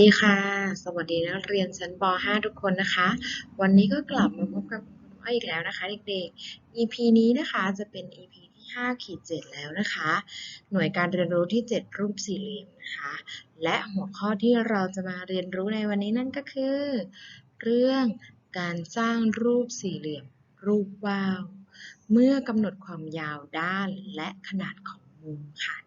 ดีค่ะ สวัสดีนักเรียนชั้นป .5 ทุกคนนะคะ วันนี้ก็กลับมาพบกับคุณอ้อยอีกแล้วนะคะเด็กๆ EP นี้นะคะจะเป็น EP ที่5ขีด7แล้วนะคะ หน่วยการเรียนรู้ที่ 7 รูปสี่เหลี่ยมนะคะ และหัวข้อที่เราจะมาเรียนรู้ในวันนี้นั่นก็คือ เรื่องการสร้างรูปสี่เหลี่ยม รูปว่าว เมื่อกำหนดความยาวด้านและขนาดของมุมค่ะ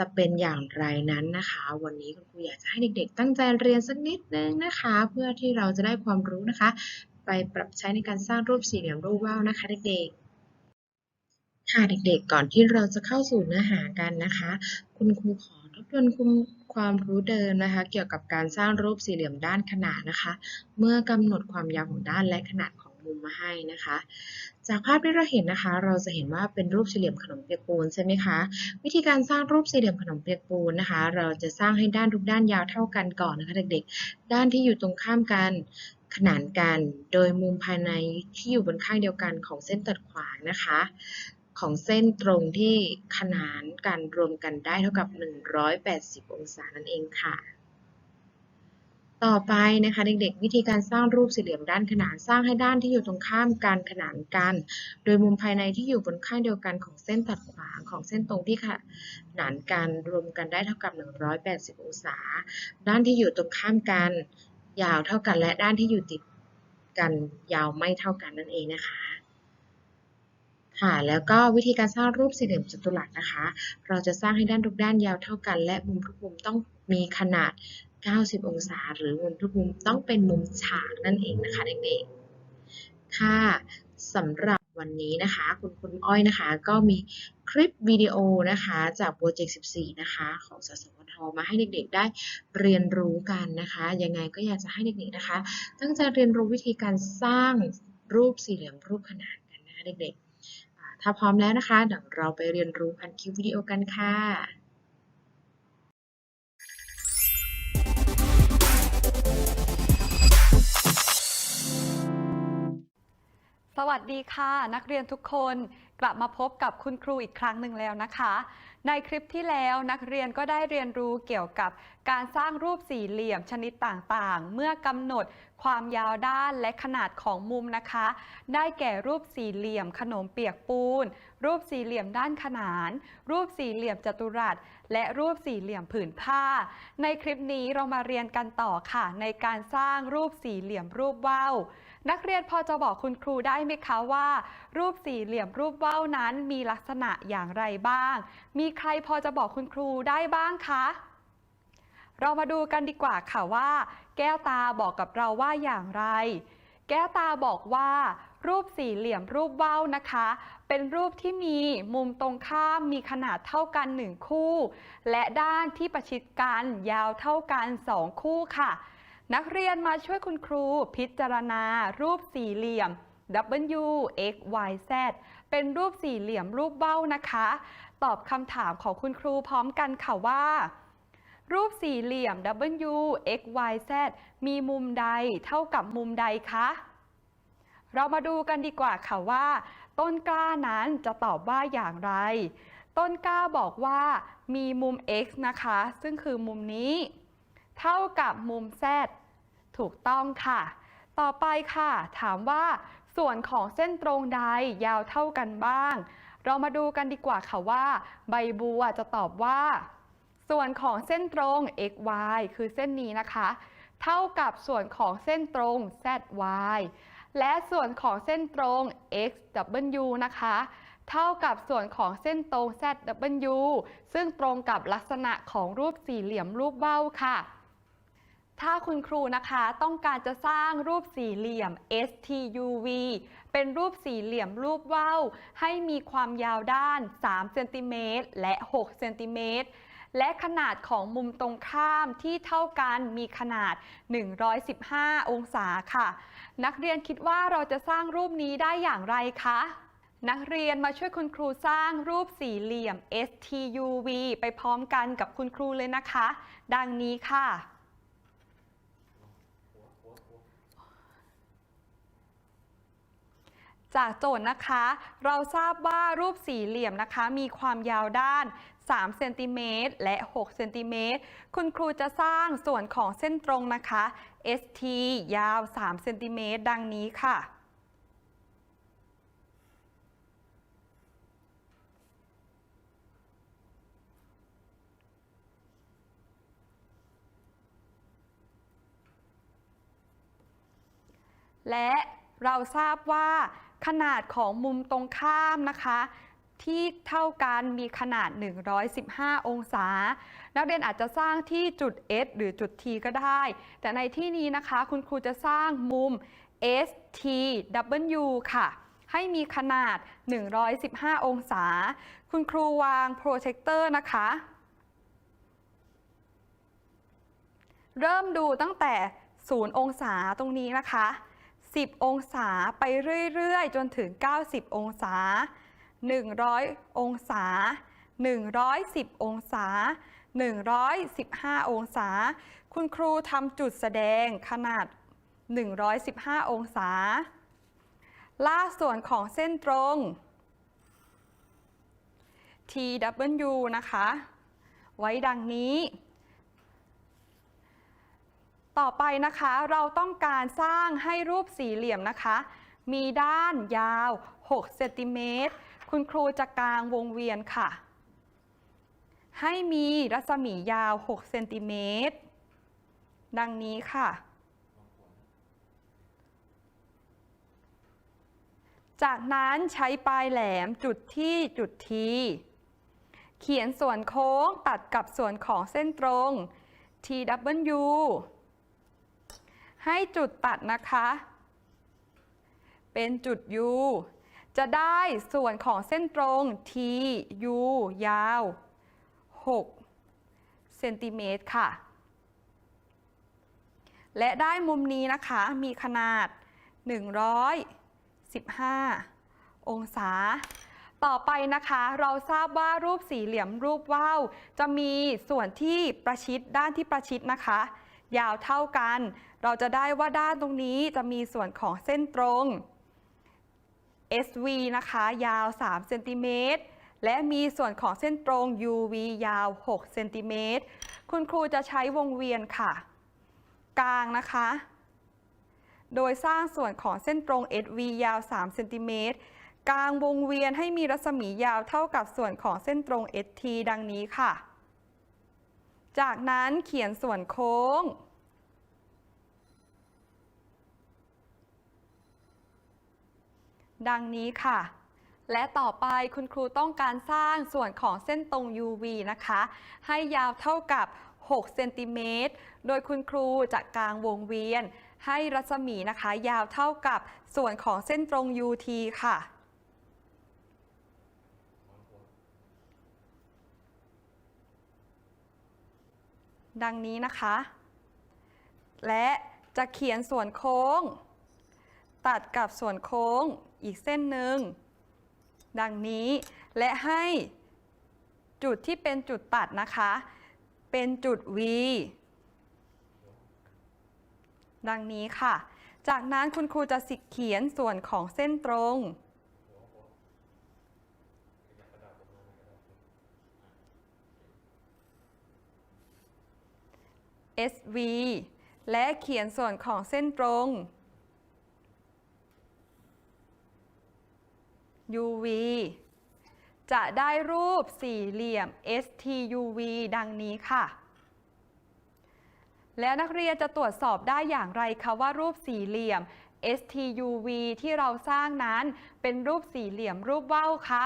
จะเป็นอย่างไรนั้นนะคะ วันนี้คุณครูอยากจะให้เด็กๆ ตั้งใจเรียนสักนิดนึงนะคะ เพื่อที่เราจะได้ความรู้นะคะ ไปปรับใช้ในการสร้างรูปสี่เหลี่ยมรูปว่าวนะคะเด็กๆ ค่ะเด็กๆ ก่อนที่เราจะเข้าสู่เนื้อหากันนะคะ คุณครูขอทบทวนคุณความรู้เดิมนะคะ เกี่ยวกับการสร้างรูปสี่เหลี่ยมด้านขนานนะคะ เมื่อกำหนดความยาวของด้านและขนาดของมุมมาให้นะคะ จากภาพที่เราเห็นนะคะ เราจะเห็นว่าเป็นรูปสี่เหลี่ยมขนมเปียกปูนใช่ไหมคะ วิธีการสร้างรูปสี่เหลี่ยมขนมเปียกปูนนะคะ เราจะสร้างให้ด้านทุกด้านยาวเท่ากันก่อนนะคะเด็กๆ ด้านที่อยู่ตรงข้ามกันขนานกัน โดยมุมภายในที่อยู่บนข้างเดียวกันของเส้นตัดขวางนะคะ ของเส้นตรงที่ขนานกันรวมกันได้เท่ากับ 180 องศานั่นเองค่ะ ต่อไปนะคะเด็กๆ วิธีการสร้างรูปสี่เหลี่ยมด้านขนานสร้างให้ด้านที่อยู่ตรงข้ามกันขนานกัน โดยมุมภายในที่อยู่บนข้างเดียวกันของเส้นตัดขวางของเส้นตรงที่ขนานกันรวมกันได้เท่ากับ 180 องศา ด้านที่อยู่ตรงข้ามกัน ยาวเท่ากันและด้านที่อยู่ติดกันยาวไม่เท่ากันนั่นเองนะคะค่ะแล้วก็วิธีการสร้างรูปสี่เหลี่ยมจัตุรัสนะคะ เราจะสร้างให้ด้านทุกด้านยาวเท่ากัน และมุมทุกมุมต้องมีขนาด 90 องศา หรือมุมทุกมุมต้องเป็นมุมฉากนั่นเองนะคะเด็กๆ ค่ะสำหรับวันนี้นะคะ คุณคุณอ้อยนะคะ ก็มีคลิปวิดีโอนะคะ จากโปรเจกต์ 14 นะคะ ของสสวทมาให้เด็กๆ ได้เรียนรู้กันนะคะ ยังไงก็อยากจะให้เด็กๆนะคะ ตั้งใจเรียนรู้วิธีการสร้างรูปสี่เหลี่ยมรูปขนานกันนะคะเด็กๆถ้าพร้อมแล้วนะคะเดี๋ยวเราไปเรียนรู้ผ่านคลิปวิดีโอกันค่ะ สวัสดีค่ะนักเรียนทุกคนกลับมาพบกับคุณครูอีกครั้งหนึ่งแล้วนะคะ ในคลิปที่แล้วนักเรียนก็ได้เรียนรู้เกี่ยวกับการสร้างรูปสี่เหลี่ยมชนิดต่างๆ เมื่อกำหนดความยาวด้านและขนาดของมุมนะคะ ได้แก่รูปสี่เหลี่ยมขนมเปียกปูน รูปสี่เหลี่ยมด้านขนาน รูปสี่เหลี่ยมจัตุรัส และรูปสี่เหลี่ยมผืนผ้า ในคลิปนี้เรามาเรียนกันต่อค่ะ ในการสร้างรูปสี่เหลี่ยมรูปว่าว นักเรียนพอจะบอกคุณครูได้ไหมคะว่า รูปสี่เหลี่ยมรูปว่าวนั้นมีลักษณะอย่างไรบ้าง มีใครพอจะบอกคุณครูได้บ้างคะ เรามาดูกันดีกว่าค่ะว่า แก้วตาบอกกับเราว่าอย่างไร แก้วตาบอกว่า รูปสี่เหลี่ยมรูปว่าวนะคะ เป็นรูปที่มีมุมตรงข้ามมีขนาดเท่ากันหนึ่งคู่ และด้านที่ประชิดกันยาวเท่ากันสองคู่ค่ะ นักเรียนมาช่วยคุณครูพิจารณา รูปสี่เหลี่ยม W X Y Z เป็นรูปสี่เหลี่ยมรูปเบ้านะคะ ตอบคำถามของคุณครูพร้อมกันค่ะว่า รูปสี่เหลี่ยม W X Y Z มีมุมใดเท่ากับมุมใดคะ เรามาดูกันดีกว่าค่ะว่า ต้นกล้านั้นจะตอบว่าอย่างไร ต้นกล้าบอกว่ามีมุม x นะคะ ซึ่งคือมุมนี้ เท่ากับมุม z ถูกต้องค่ะ ต่อไปค่ะ ถามว่า ส่วนของเส้นตรงใดยาวเท่ากันบ้าง เรามาดูกันดีกว่าค่ะว่า ใบบัวจะตอบว่า ส่วนของเส้นตรง x y คือเส้นนี้นะคะ เท่ากับส่วนของเส้นตรง z y และส่วนของเส้นตรง x w นะคะ เท่ากับส่วนของเส้นตรง z w ซึ่งตรงกับลักษณะของรูปสี่เหลี่ยมรูปเบ้าค่ะ ถ้าคุณครูนะคะต้องการจะสร้างรูปสี่เหลี่ยม STUV เป็นรูปสี่เหลี่ยมรูปว่าวให้มีความยาวด้าน 3 เซนติเมตรและ6เซนติเมตรและขนาดของมุมตรงข้ามที่เท่ากันมีขนาด 115 องศาค่ะ นักเรียนคิดว่าเราจะสร้างรูปนี้ได้อย่างไรคะ นักเรียนมาช่วยคุณครูสร้างรูปสี่เหลี่ยม STUV ไปพร้อมกันกับคุณครูเลยนะคะ ดังนี้ค่ะ จากโจทย์นะคะ เราทราบว่ารูปสี่เหลี่ยมนะคะ มีความยาวด้าน 3 เซนติเมตรและ 6 เซนติเมตร คุณครูจะสร้างส่วนของเส้นตรงนะคะ ST ยาว 3 เซนติเมตร ดังนี้ค่ะ และเราทราบว่า ขนาดของมุมตรงข้ามนะคะ ที่เท่ากันมีขนาด 115 องศา นักเรียนอาจจะสร้างที่จุด S หรือจุด T ก็ได้ แต่ในที่นี้นะคะ คุณครูจะสร้างมุม STW ค่ะ ให้มีขนาด 115 องศา คุณครูวางโปรเจคเตอร์นะคะ เริ่มดูตั้งแต่ 0 องศาตรงนี้นะคะ 10 องศาไปเรื่อยๆ จนถึง 90 องศา 100 องศา 110 องศา 115 องศา คุณครูทำจุดแสดงขนาด 115 องศา ล่าส่วนของเส้นตรง TW นะคะ ไว้ดังนี้ ต่อไปนะคะเราต้องการสร้างให้รูปสี่เหลี่ยมนะคะ มีด้านยาว6เซนติเมตรคุณครูจะกลางวงเวียนค่ะ ให้มีรัศมียาว6เซนติเมตรดังนี้ค่ะ จากนั้นใช้ปลายแหลมจุดที่จุดที เขียนส่วนโค้งตัดกับส่วนของเส้นตรง TW ให้จุดตัดนะคะ เป็นจุด U จะได้ส่วนของเส้นตรง TU ยาว 6 เซนติเมตรค่ะ และได้มุมนี้นะคะ มีขนาด 115 องศา ต่อไปนะคะ เราทราบว่ารูปสี่เหลี่ยมรูปว่าวจะมีส่วนที่ประชิดด้านที่ประชิดนะคะ ยาวเท่ากัน เราจะได้ว่าด้านตรงนี้จะมีส่วนของเส้นตรง SV นะคะ ยาว3เซนติเมตรและมีส่วนของเส้นตรง UV ยาว6เซนติเมตรคุณครูจะใช้วงเวียนค่ะ กลางนะคะ โดยสร้างส่วนของเส้นตรง SV ยาว3เซนติเมตรกลางวงเวียนให้มีรัศมียาวเท่ากับส่วนของเส้นตรง ST ดังนี้ค่ะ จากนั้นเขียนส่วนโค้ง ดังนี้ค่ะ และต่อไปคุณครูต้องการสร้างส่วนของเส้นตรง UV นะคะ ให้ยาวเท่ากับ 6 เซนติเมตร โดยคุณครูจะกางวงเวียน ให้รัศมีนะคะ ยาวเท่ากับส่วนของเส้นตรง UT ค่ะ ดังนี้นะคะ และจะเขียนส่วนโค้ง ตัดกับส่วนโค้งอีกเส้นหนึ่ง ดังนี้และให้จุดที่เป็นจุดตัดนะคะ เป็นจุด V ดังนี้ค่ะ จากนั้นคุณครูจะสิเขียนส่วนของเส้นตรง SV และเขียนส่วนของเส้นตรง UV จะได้รูปสี่เหลี่ยม STUV ดังนี้ค่ะ แล้วนักเรียนจะตรวจสอบได้อย่างไรคะว่ารูปสี่เหลี่ยม STUV ที่เราสร้างนั้นเป็นรูปสี่เหลี่ยมรูปว่าวคะ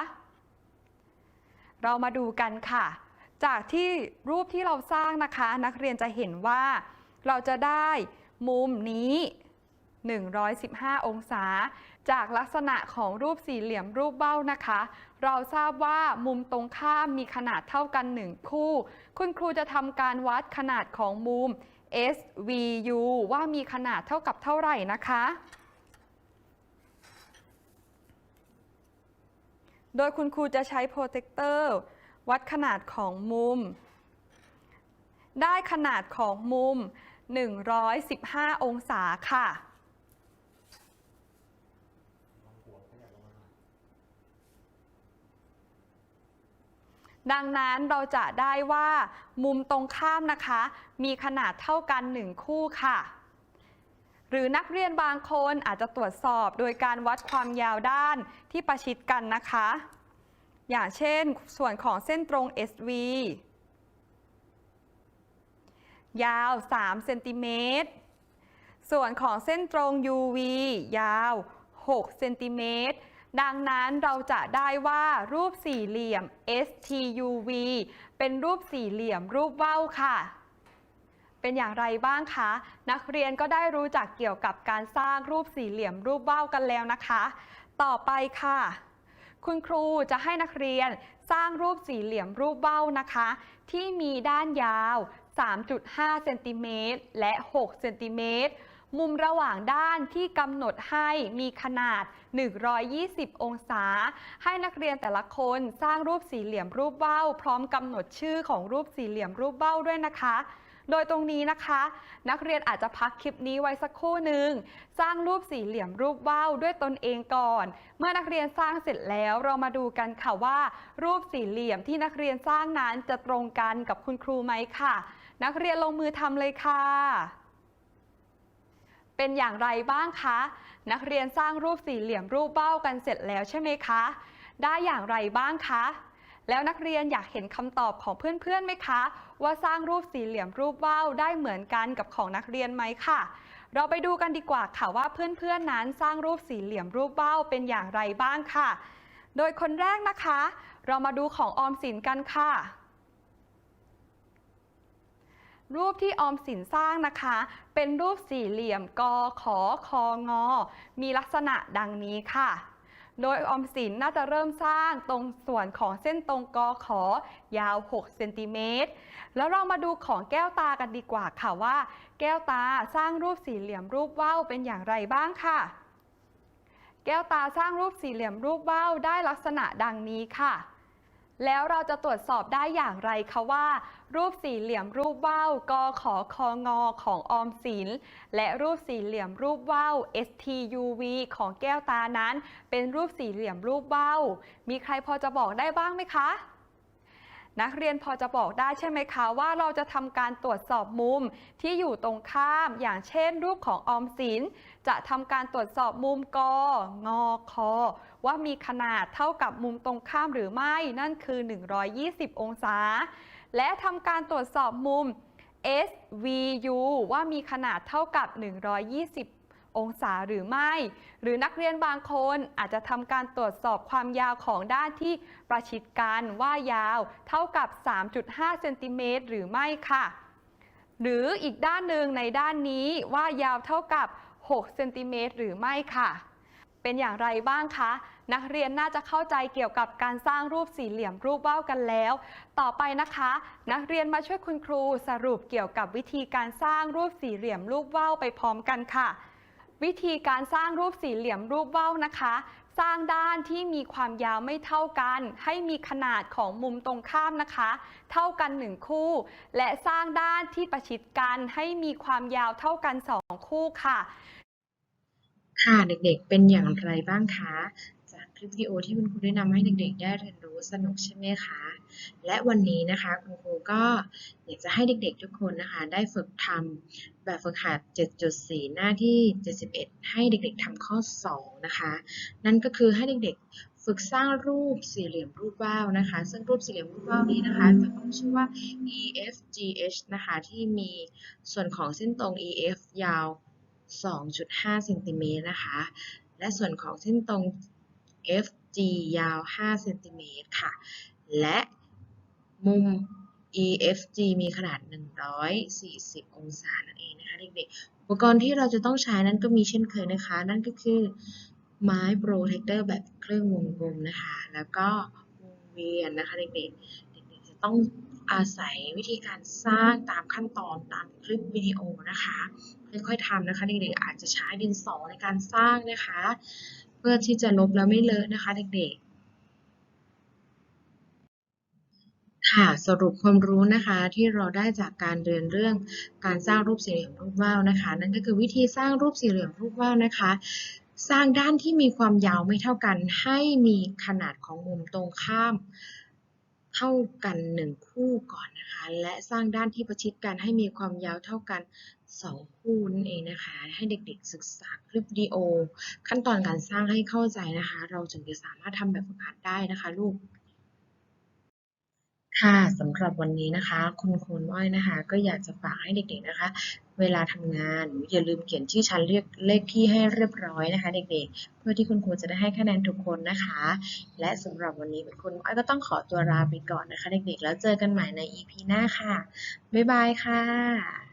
เรามาดูกันค่ะ จากที่รูปที่เราสร้างนะคะ นักเรียนจะเห็นว่าเราจะได้มุมนี้ 115 องศา จากลักษณะของรูปสี่เหลี่ยมรูปเบ้านะคะ เราทราบว่ามุมตรงข้ามมีขนาดเท่ากัน 1 คู่ คุณครูจะทำการวัดขนาดของมุม SVU ว่ามีขนาดเท่ากับเท่าไหร่นะคะ โดยคุณครูจะใช้โปรเจคเตอร์ วัดขนาดของมุม ได้ขนาดของมุม 115 องศาค่ะดังนั้นเราจะได้ว่ามุมตรงข้ามนะคะ มีขนาดเท่ากัน 1 คู่ค่ะ หรือนักเรียนบางคนอาจจะตรวจสอบโดยการวัดความยาวด้านที่ประชิดกันนะคะ อย่างเช่นส่วนของเส้นตรง SV ยาว 3 เซนติเมตร ส่วนของเส้นตรง UV ยาว 6 เซนติเมตร ดังนั้นเราจะได้ว่ารูปสี่เหลี่ยม STUV เป็นรูปสี่เหลี่ยมรูปว้าค่ะ เป็นอย่างไรบ้างคะ นักเรียนก็ได้รู้จักเกี่ยวกับการสร้างรูปสี่เหลี่ยมรูปว้ากันแล้วนะคะ ต่อไปค่ะ คุณครูจะให้นักเรียนสร้างรูปสี่เหลี่ยมรูปเบ้านะคะ ที่มีด้านยาว 3.5 เซนติเมตรและ 6 เซนติเมตร มุมระหว่างด้านที่กำหนดให้มีขนาด 120 องศา ให้นักเรียนแต่ละคนสร้างรูปสี่เหลี่ยมรูปเบ้า พร้อมกำหนดชื่อของรูปสี่เหลี่ยมรูปเบ้าด้วยนะคะ โดยตรงนี้นะคะ นักเรียนอาจจะพักคลิปนี้ไว้สักครู่หนึ่งสร้างรูปสี่เหลี่ยมรูปเบ้าด้วยตนเองก่อน เมื่อนักเรียนสร้างเสร็จแล้วเรามาดูกันค่ะว่า รูปสี่เหลี่ยมที่นักเรียนสร้างนั้นจะตรงกันกับคุณครูไหมค่ะ นักเรียนลงมือทำเลยค่ะเป็นอย่างไรบ้างคะ นักเรียนสร้างรูปสี่เหลี่ยมรูปเบ้ากันเสร็จแล้วใช่ไหมคะ ได้อย่างไรบ้างคะ แล้วนักเรียนอยากเห็นคำตอบของเพื่อนๆไหมคะ ว่าสร้างรูปสี่เหลี่ยมรูปเบ้าได้เหมือนกันกับของนักเรียนไหมค่ะ เราไปดูกันดีกว่าค่ะว่าเพื่อนๆนั้นสร้างรูปสี่เหลี่ยมรูปเบ้าเป็นอย่างไรบ้างค่ะ โดยคนแรกนะคะ เรามาดูของออมสินกันค่ะรูปที่ออมสินสร้างนะคะ เป็นรูปสี่เหลี่ยมกขอคองอ มีลักษณะดังนี้ค่ะ โดยออมสินน่าจะเริ่มสร้างตรงส่วนของเส้นตรงกอขอยาว 6 เซนติเมตร แล้วเรามาดูของแก้วตากันดีกว่าค่ะว่า แก้วตาสร้างรูปสี่เหลี่ยมรูปว่าวเป็นอย่างไรบ้างค่ะ แก้วตาสร้างรูปสี่เหลี่ยมรูปว่าวได้ลักษณะดังนี้ค่ะ แล้วเราจะตรวจสอบได้อย่างไรคะว่า รูปสี่เหลี่ยมรูปว่าวกขอคองอของออมสินและรูปสี่เหลี่ยมรูปว่าว STUV ของแก้วตานั้น เป็นรูปสี่เหลี่ยมรูปว่าวมีใครพอจะบอกได้บ้างไหมคะ นักเรียนพอจะบอกได้ใช่ไหมคะว่าเราจะทำการตรวจสอบมุมที่อยู่ตรงข้าม อย่างเช่น รูปของออมสิน จะทำการตรวจสอบมุมกงอคอว่ามีขนาดเท่ากับมุมตรงข้ามหรือไม่ นั่นคือ 120 องศา และทำการตรวจสอบมุม SVU ว่ามีขนาดเท่ากับ 120 องศาหรือไม่ หรือนักเรียนบางคนอาจจะทำการตรวจสอบความยาวของด้านที่ประชิดกันว่ายาวเท่ากับ 3.5เซนติเมตรหรือไม่ค่ะ หรืออีกด้านหนึ่งในด้านนี้ว่ายาวเท่ากับ 6 เซนติเมตรหรือไม่ค่ะ เป็นอย่างไรบ้างคะ นักเรียนน่าจะเข้าใจเกี่ยวกับการสร้างรูปสี่เหลี่ยมรูปเบ้ากันแล้ว ต่อไปนะคะ นักเรียนมาช่วยคุณครูสรุปเกี่ยวกับวิธีการสร้างรูปสี่เหลี่ยมรูปเบ้าไปพร้อมกันค่ะ วิธีการสร้างรูปสี่เหลี่ยมรูปว่าวนะคะ สร้างด้านที่มีความยาวไม่เท่ากัน ให้มีขนาดของมุมตรงข้ามนะคะ เท่ากัน 1 คู่ และสร้างด้านที่ประชิดกันให้มีความยาวเท่ากัน 2 คู่ค่ะ ค่ะเด็กๆ เป็นอย่างไรบ้างคะ จากคลิปวิดีโอที่คุณครูได้นำให้เด็กๆ ได้เรียนรู้สนุกใช่ไหมคะ และวันนี้นะคะคุณครูก็อยากจะให้เด็กๆ ทุกคนนะคะ ได้ฝึกทำแบบฝึกหัด 7.4 หน้าที่ 71 ให้เด็กๆทำข้อ 2 นะคะ นั่นก็คือให้เด็กๆ ฝึกสร้างรูปสี่เหลี่ยมรูปว่าวนะคะ ซึ่งรูปสี่เหลี่ยมรูปว่าวนี้นะคะจะต้องชื่อว่า EFGH นะคะ ที่มีส่วนของเส้นตรง EF ยาว 2.5เซนติเมตรนะคะ และส่วนของเส้นตรง FG ยาว 5 เซนติเมตรค่ะ และมุม EFG มีขนาด 140 องศานั่นเองนะคะเด็กๆ อุปกรณ์ที่เราจะต้องใช้นั้นก็มีเช่นเคยนะคะ นั่นก็คือไม้โปรเทคเตอร์แบบเครื่องวงกลมนะคะ แล้วก็วงเวียนนะคะเด็กๆ เด็กๆจะต้อง อาศัยวิธีการสร้างตามขั้นตอนตามคลิปวิดีโอนะคะค่อยๆทำนะคะเด็กๆอาจจะใช้ดินสอในการสร้างนะคะ เพื่อที่จะลบแล้วไม่เลอะนะคะเด็กๆ ค่ะสรุปความรู้นะคะที่เราได้จากการเรียนเรื่องการสร้างรูปสี่เหลี่ยมรูปว่าวนะคะ นั่นก็คือวิธีสร้างรูปสี่เหลี่ยมรูปว่าวนะคะ สร้างด้านที่มีความยาวไม่เท่ากัน ให้มีขนาดของมุมตรงข้าม เท่ากันหนึ่งคู่ก่อนนะคะ และสร้างด้านที่ประชิดกันให้มีความยาวเท่ากันสองคู่นั่นเองนะคะ ให้เด็กๆศึกษาคลิปวิดีโอ ขั้นตอนการสร้างให้เข้าใจนะคะ เราจึงจะสามารถทำแบบฝึกหัดได้นะคะลูกค่ะสำหรับวันนี้นะคะ คุณครูอ้อยนะคะ ก็อยากจะฝากให้เด็กๆนะคะ เวลาทำงาน อย่าลืมเขียนชื่อชั้นเรียกเลขที่ให้เรียบร้อยนะคะ เด็กๆ เพื่อที่คุณครูจะได้ให้คะแนนทุกคนนะคะ และสำหรับวันนี้คุณอ้อยก็ต้องขอตัวลาไปก่อนนะคะ เด็กๆ แล้วเจอกันใหม่ใน EP หน้าค่ะ บ๊ายบายค่ะ